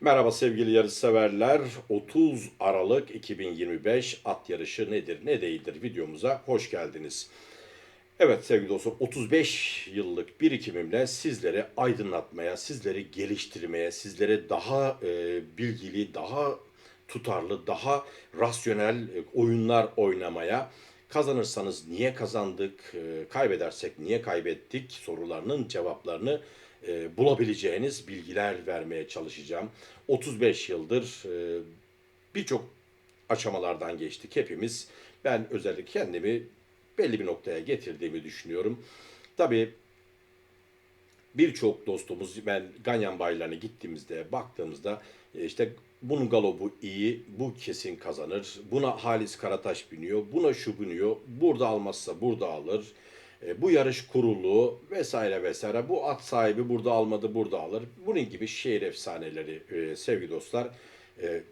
Merhaba sevgili yarışseverler. 30 Aralık 2025 at yarışı nedir ne değildir videomuza hoş geldiniz. Evet sevgili dostlar 35 yıllık birikimimle sizleri aydınlatmaya, sizleri geliştirmeye, sizlere daha e, bilgili, daha tutarlı, daha rasyonel e, oyunlar oynamaya kazanırsanız niye kazandık, e, kaybedersek niye kaybettik sorularının cevaplarını e, bulabileceğiniz bilgiler vermeye çalışacağım. 35 yıldır e, birçok aşamalardan geçtik hepimiz. Ben özellikle kendimi belli bir noktaya getirdiğimi düşünüyorum. Tabii birçok dostumuz ben Ganyan bayilerine gittiğimizde baktığımızda e, işte bunun galobu iyi, bu kesin kazanır. Buna Halis Karataş biniyor, buna şu biniyor. Burada almazsa burada alır. E, bu yarış kurulu vesaire vesaire. Bu at sahibi burada almadı, burada alır. Bunun gibi şehir efsaneleri e, sevgili dostlar. E,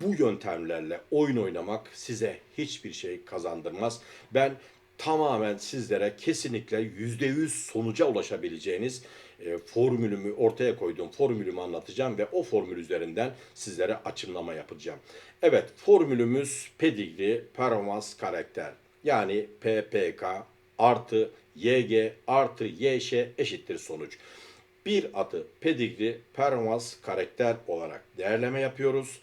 bu yöntemlerle oyun oynamak size hiçbir şey kazandırmaz. Ben tamamen sizlere kesinlikle %100 sonuca ulaşabileceğiniz e, formülümü ortaya koyduğum formülümü anlatacağım ve o formül üzerinden sizlere açımlama yapacağım. Evet formülümüz pedigri performans karakter yani PPK artı YG artı YŞ eşittir sonuç. Bir atı pedigri performans karakter olarak değerleme yapıyoruz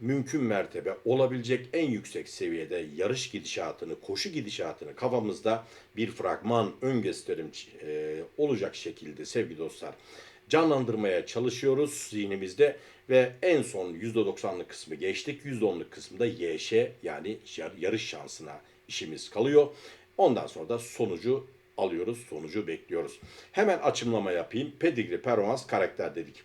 mümkün mertebe olabilecek en yüksek seviyede yarış gidişatını, koşu gidişatını kafamızda bir fragman ön gösterim e, olacak şekilde sevgili dostlar canlandırmaya çalışıyoruz zihnimizde ve en son %90'lık kısmı geçtik. %10'luk kısmında YŞ yani yarış şansına işimiz kalıyor. Ondan sonra da sonucu alıyoruz, sonucu bekliyoruz. Hemen açımlama yapayım. Pedigree, performans, karakter dedik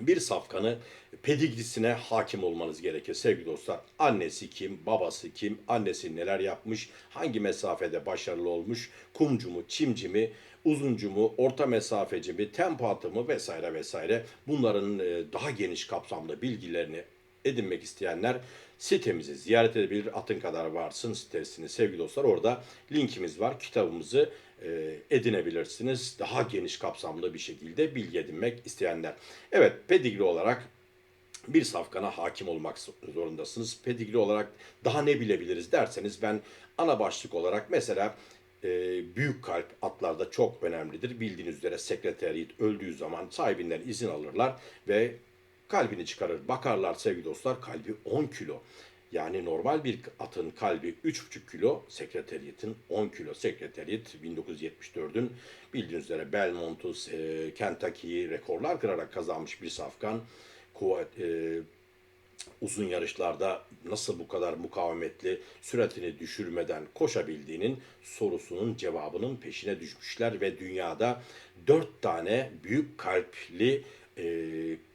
bir safkanı pedigrisine hakim olmanız gerekir sevgili dostlar. Annesi kim, babası kim, annesi neler yapmış, hangi mesafede başarılı olmuş, kumcu mu, çimci mi, uzuncu mu, orta mesafeci mi, tempo atı mı vesaire vesaire. Bunların e, daha geniş kapsamlı bilgilerini edinmek isteyenler sitemizi ziyaret edebilir. Atın kadar varsın sitesini sevgili dostlar. Orada linkimiz var. Kitabımızı e, edinebilirsiniz. Daha geniş kapsamlı bir şekilde bilgi edinmek isteyenler. Evet pedigri olarak bir safkana hakim olmak zorundasınız. Pedigri olarak daha ne bilebiliriz derseniz ben ana başlık olarak mesela e, büyük kalp atlarda çok önemlidir. Bildiğiniz üzere sekreteriyet öldüğü zaman sahibinden izin alırlar ve kalbini çıkarır. Bakarlar sevgili dostlar kalbi 10 kilo. Yani normal bir atın kalbi 3,5 kilo, sekreteriyetin 10 kilo. Sekreteriyet 1974'ün bildiğiniz üzere Belmont'u, e, Kentucky'yi rekorlar kırarak kazanmış bir safkan. Kuvvet, e, uzun yarışlarda nasıl bu kadar mukavemetli süratini düşürmeden koşabildiğinin sorusunun cevabının peşine düşmüşler ve dünyada dört tane büyük kalpli e,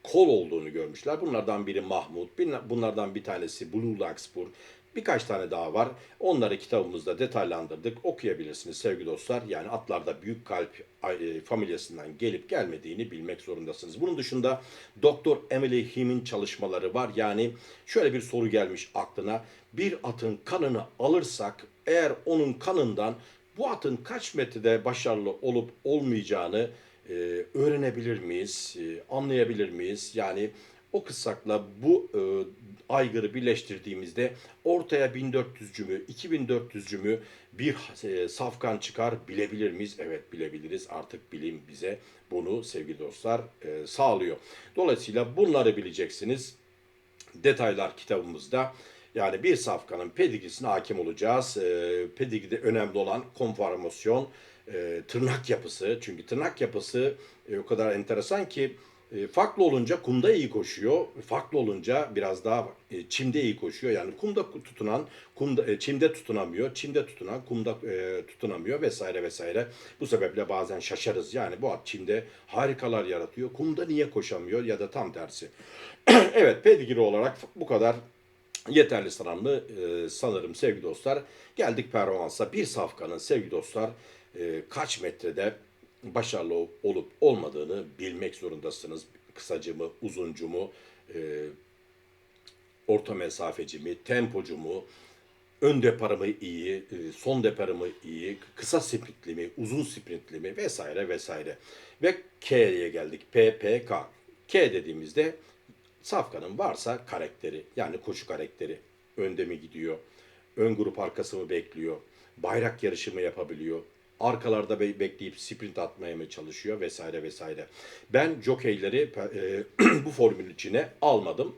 kol olduğunu görmüşler. Bunlardan biri Mahmut, bunlardan bir tanesi Blue Larkspur, birkaç tane daha var. Onları kitabımızda detaylandırdık. Okuyabilirsiniz sevgili dostlar. Yani atlarda büyük kalp e, familyasından gelip gelmediğini bilmek zorundasınız. Bunun dışında Doktor Emily Him'in çalışmaları var. Yani şöyle bir soru gelmiş aklına. Bir atın kanını alırsak eğer onun kanından bu atın kaç metrede başarılı olup olmayacağını e, öğrenebilir miyiz, e, anlayabilir miyiz? Yani o kısakla bu e, aygırı birleştirdiğimizde ortaya 1400 cümü, 2400 cümü bir e, safkan çıkar bilebilir miyiz? Evet bilebiliriz. Artık bilim bize bunu sevgili dostlar e, sağlıyor. Dolayısıyla bunları bileceksiniz. Detaylar kitabımızda. Yani bir safkanın pedigrisine hakim olacağız. E, pedigride önemli olan konformasyon, e, tırnak yapısı. Çünkü tırnak yapısı e, o kadar enteresan ki e, farklı olunca kumda iyi koşuyor. Farklı olunca biraz daha e, çimde iyi koşuyor. Yani kumda tutunan, kumda e, çimde tutunamıyor. Çimde tutunan kumda e, tutunamıyor vesaire vesaire. Bu sebeple bazen şaşarız. Yani bu at çimde harikalar yaratıyor. Kumda niye koşamıyor ya da tam tersi. evet pedigri olarak bu kadar yeterli sanımlı e, sanırım sevgili dostlar. Geldik performansa. Bir safkanın sevgili dostlar kaç metrede başarılı olup olmadığını bilmek zorundasınız. Kısacı mı, uzuncu mu, e, orta mesafeci mi, tempocu mu, ön deparımı iyi, e, son deparımı iyi, kısa sprintli mi, uzun sprintli mi vesaire vesaire. Ve K'ye geldik. PPK. K dediğimizde Safkan'ın varsa karakteri yani koşu karakteri önde mi gidiyor? Ön grup arkası mı bekliyor? Bayrak yarışı mı yapabiliyor? Arkalarda be- bekleyip sprint atmaya mı çalışıyor vesaire vesaire. Ben jokeyleri e, bu formülün içine almadım.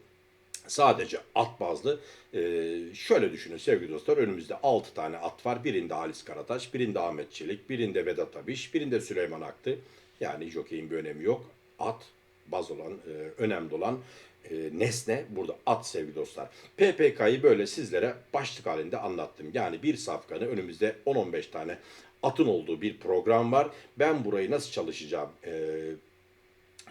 Sadece at bazlı. e, şöyle düşünün sevgili dostlar. Önümüzde 6 tane at var. Birinde Halis Karataş, birinde Ahmet Çelik, birinde Vedat Abiş, birinde Süleyman Aktı. Yani jokeyin bir önemi yok. At baz olan, e, önemli olan e, nesne burada at sevgili dostlar. PPK'yı böyle sizlere başlık halinde anlattım. Yani bir safkanı önümüzde 10-15 tane atın olduğu bir program var. Ben burayı nasıl çalışacağım e,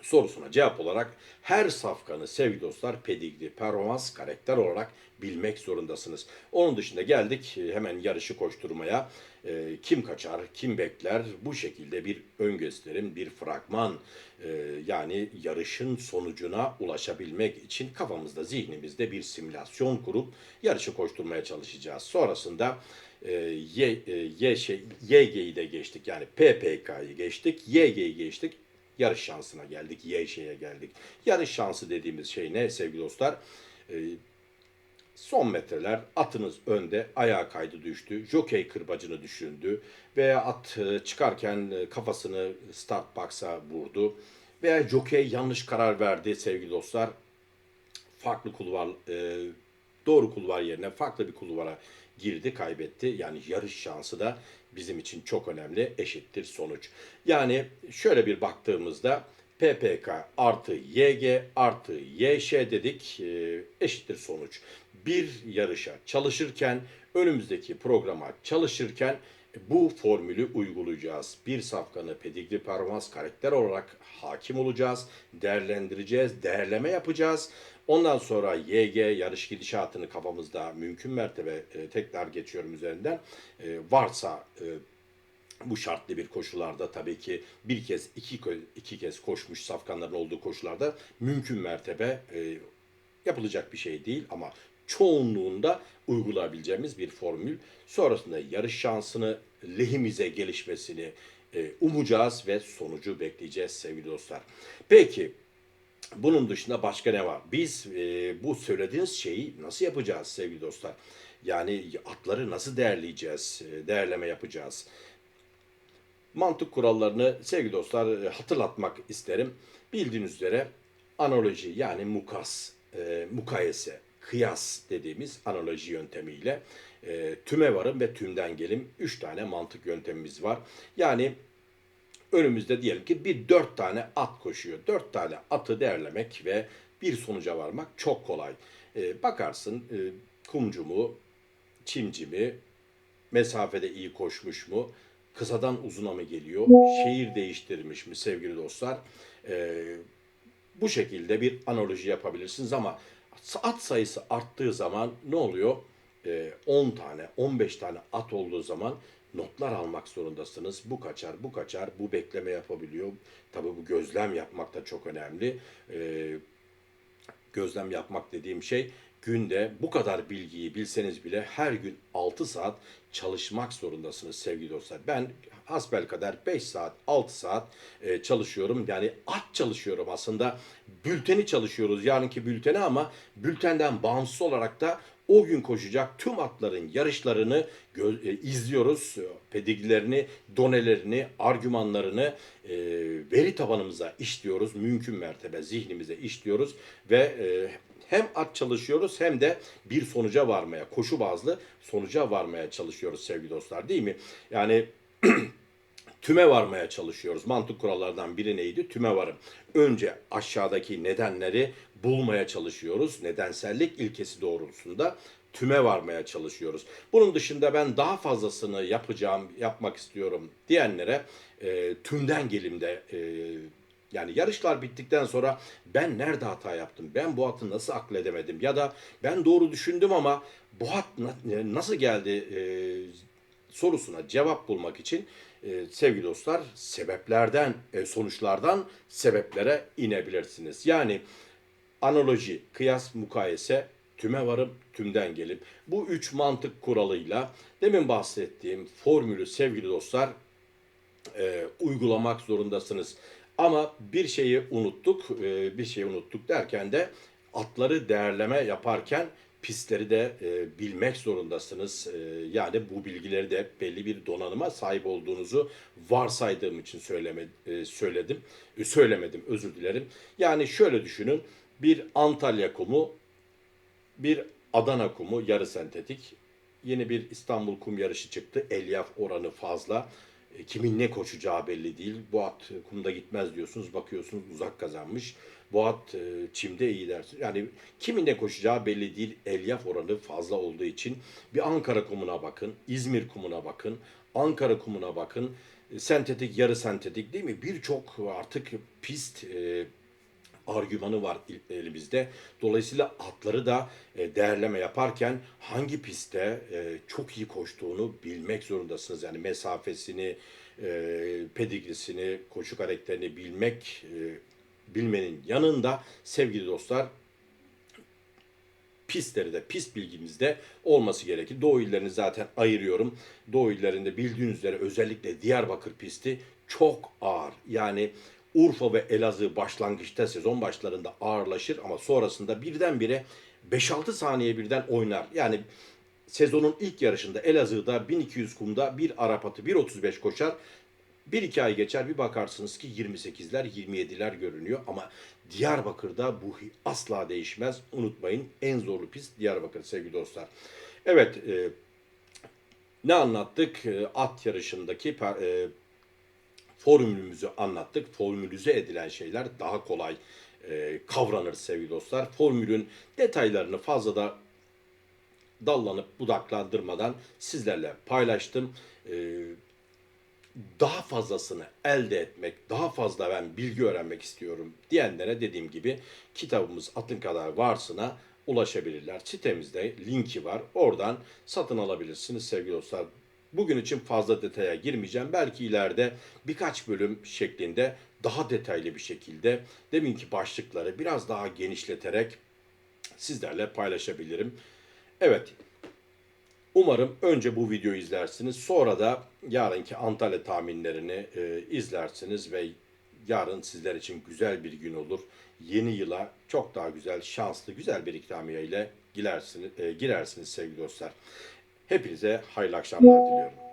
sorusuna cevap olarak her safkanı sevgili dostlar pedigri, performans, karakter olarak bilmek zorundasınız. Onun dışında geldik e, hemen yarışı koşturmaya. E, kim kaçar, kim bekler bu şekilde bir ön gösterim, bir fragman e, yani yarışın sonucuna ulaşabilmek için kafamızda, zihnimizde bir simülasyon kurup yarışı koşturmaya çalışacağız. Sonrasında e, Y, e, şey, YG'yi de geçtik yani PPK'yı geçtik, YG'yi geçtik yarış şansına geldik, Y şeye geldik. Yarış şansı dediğimiz şey ne sevgili dostlar? Ee, son metreler atınız önde, ayağa kaydı düştü, jokey kırbacını düşündü veya at e, çıkarken e, kafasını start box'a vurdu veya jokey yanlış karar verdi sevgili dostlar. Farklı kulvar, e, doğru kulvar yerine farklı bir kulvara girdi, kaybetti. Yani yarış şansı da bizim için çok önemli, eşittir sonuç. Yani şöyle bir baktığımızda PPK artı YG artı YŞ dedik e, eşittir sonuç. Bir yarışa çalışırken, önümüzdeki programa çalışırken bu formülü uygulayacağız. Bir safkanı pedigri performans karakter olarak hakim olacağız, değerlendireceğiz, değerleme yapacağız. Ondan sonra YG yarış gidişatını kafamızda mümkün mertebe e, tekrar geçiyorum üzerinden. E, varsa e, bu şartlı bir koşularda tabii ki bir kez iki, iki kez koşmuş safkanların olduğu koşularda mümkün mertebe e, yapılacak bir şey değil ama çoğunluğunda uygulayabileceğimiz bir formül. Sonrasında yarış şansını lehimize gelişmesini e, umacağız ve sonucu bekleyeceğiz sevgili dostlar. Peki bunun dışında başka ne var? Biz e, bu söylediğiniz şeyi nasıl yapacağız sevgili dostlar? Yani atları nasıl değerleyeceğiz, e, değerleme yapacağız? mantık kurallarını sevgili dostlar e, hatırlatmak isterim. Bildiğiniz üzere analoji yani mukas, e, mukayese, kıyas dediğimiz analoji yöntemiyle e, tüme varım ve tümden gelim 3 tane mantık yöntemimiz var. Yani önümüzde diyelim ki bir dört tane at koşuyor. Dört tane atı değerlemek ve bir sonuca varmak çok kolay. E, bakarsın e, kumcu mu, çimci mi, mesafede iyi koşmuş mu, kısadan uzuna mı geliyor, şehir değiştirmiş mi sevgili dostlar? Ee, bu şekilde bir analoji yapabilirsiniz ama at sayısı arttığı zaman ne oluyor? Ee, 10 tane, 15 tane at olduğu zaman notlar almak zorundasınız. Bu kaçar, bu kaçar, bu bekleme yapabiliyor. Tabii bu gözlem yapmak da çok önemli. Ee, gözlem yapmak dediğim şey günde bu kadar bilgiyi bilseniz bile her gün 6 saat çalışmak zorundasınız sevgili dostlar. Ben hasbelkader 5 saat, 6 saat e, çalışıyorum. Yani at çalışıyorum aslında. Bülteni çalışıyoruz yarınki bülteni ama bültenden bağımsız olarak da o gün koşacak tüm atların yarışlarını e, izliyoruz. Pedigrilerini, donelerini, argümanlarını e, veri tabanımıza işliyoruz. Mümkün mertebe zihnimize işliyoruz ve e, hem at çalışıyoruz hem de bir sonuca varmaya, koşu bazlı sonuca varmaya çalışıyoruz sevgili dostlar değil mi? Yani tüme varmaya çalışıyoruz. Mantık kurallardan biri neydi? Tüme varım. Önce aşağıdaki nedenleri bulmaya çalışıyoruz. Nedensellik ilkesi doğrultusunda tüme varmaya çalışıyoruz. Bunun dışında ben daha fazlasını yapacağım, yapmak istiyorum diyenlere e, tümden gelimde e, yani yarışlar bittikten sonra ben nerede hata yaptım? Ben bu atı nasıl akledemedim? Ya da ben doğru düşündüm ama bu at na- nasıl geldi e, sorusuna cevap bulmak için e, sevgili dostlar sebeplerden, e, sonuçlardan sebeplere inebilirsiniz. Yani analoji, kıyas, mukayese, tüme varım, tümden gelip bu üç mantık kuralıyla demin bahsettiğim formülü sevgili dostlar e, uygulamak zorundasınız. Ama bir şeyi unuttuk, e, bir şeyi unuttuk derken de atları değerleme yaparken pistleri de e, bilmek zorundasınız. E, yani bu bilgileri de belli bir donanıma sahip olduğunuzu varsaydığım için söyleme, söyledim. Söylemedim özür dilerim. Yani şöyle düşünün. Bir Antalya kumu, bir Adana kumu yarı sentetik. Yeni bir İstanbul kum yarışı çıktı. Elyaf oranı fazla. E, kimin ne koşacağı belli değil. Bu at kumda gitmez diyorsunuz. Bakıyorsunuz uzak kazanmış. Bu at e, çimde iyi dersin. Yani kimin ne koşacağı belli değil. Elyaf oranı fazla olduğu için bir Ankara kumuna bakın. İzmir kumuna bakın. Ankara kumuna bakın. E, Sentetik, yarı sentetik değil mi? Birçok artık pist argümanı var elimizde. Dolayısıyla atları da e, değerleme yaparken hangi pistte e, çok iyi koştuğunu bilmek zorundasınız. Yani mesafesini, e, pedigrisini, koşu karakterini bilmek, bilmenin yanında sevgili dostlar pistleri de pist bilgimizde olması gerekir. Doğu illerini zaten ayırıyorum. Doğu illerinde bildiğiniz üzere özellikle Diyarbakır pisti çok ağır. Yani Urfa ve Elazığ başlangıçta sezon başlarında ağırlaşır ama sonrasında birdenbire 5-6 saniye birden oynar. Yani sezonun ilk yarışında Elazığ'da 1200 kumda bir Arap atı 1.35 koşar. Bir iki ay geçer bir bakarsınız ki 28'ler 27'ler görünüyor ama Diyarbakır'da bu asla değişmez. Unutmayın en zorlu pist Diyarbakır sevgili dostlar. Evet e, ne anlattık? E, at yarışındaki per- e, formülümüzü anlattık. Formülize edilen şeyler daha kolay e, kavranır sevgili dostlar. Formülün detaylarını fazla da dallanıp budaklandırmadan sizlerle paylaştım. E, daha fazlasını elde etmek, daha fazla ben bilgi öğrenmek istiyorum diyenlere dediğim gibi kitabımız Atın Kadar Varsın'a ulaşabilirler. Sitemizde linki var. Oradan satın alabilirsiniz sevgili dostlar. Bugün için fazla detaya girmeyeceğim. Belki ileride birkaç bölüm şeklinde daha detaylı bir şekilde deminki başlıkları biraz daha genişleterek sizlerle paylaşabilirim. Evet, Umarım önce bu videoyu izlersiniz. Sonra da yarınki Antalya tahminlerini e, izlersiniz ve yarın sizler için güzel bir gün olur. Yeni yıla çok daha güzel, şanslı, güzel bir ikramiye ile girersiniz, e, girersiniz sevgili dostlar. Hepinize hayırlı akşamlar diliyorum.